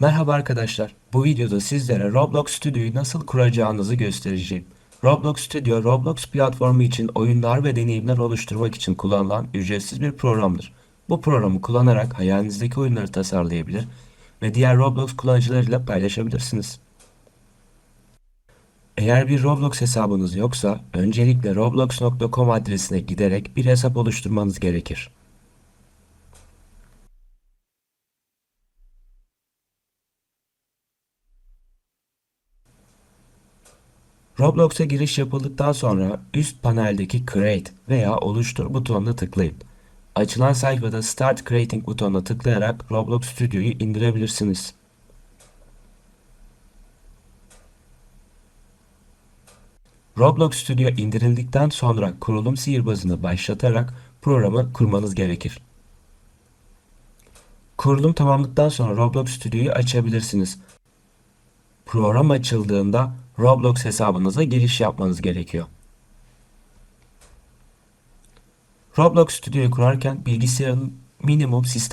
Merhaba arkadaşlar. Bu videoda sizlere Roblox Studio'yu nasıl kuracağınızı göstereceğim. Roblox Studio, Roblox platformu için oyunlar ve deneyimler oluşturmak için kullanılan ücretsiz bir programdır. Bu programı kullanarak hayalinizdeki oyunları tasarlayabilir ve diğer Roblox kullanıcılarıyla paylaşabilirsiniz. Eğer bir Roblox hesabınız yoksa öncelikle roblox.com adresine giderek bir hesap oluşturmanız gerekir. Roblox'a giriş yapıldıktan sonra üst paneldeki Create veya Oluştur butonuna tıklayın. Açılan sayfada Start Creating butonuna tıklayarak Roblox Studio'yu indirebilirsiniz. Roblox Studio indirildikten sonra kurulum sihirbazını başlatarak programı kurmanız gerekir. Kurulum tamamladıktan sonra Roblox Studio'yu açabilirsiniz. Program açıldığında Roblox hesabınıza giriş yapmanız gerekiyor. Roblox Studio'yu kurarken bilgisayarın minimum sistem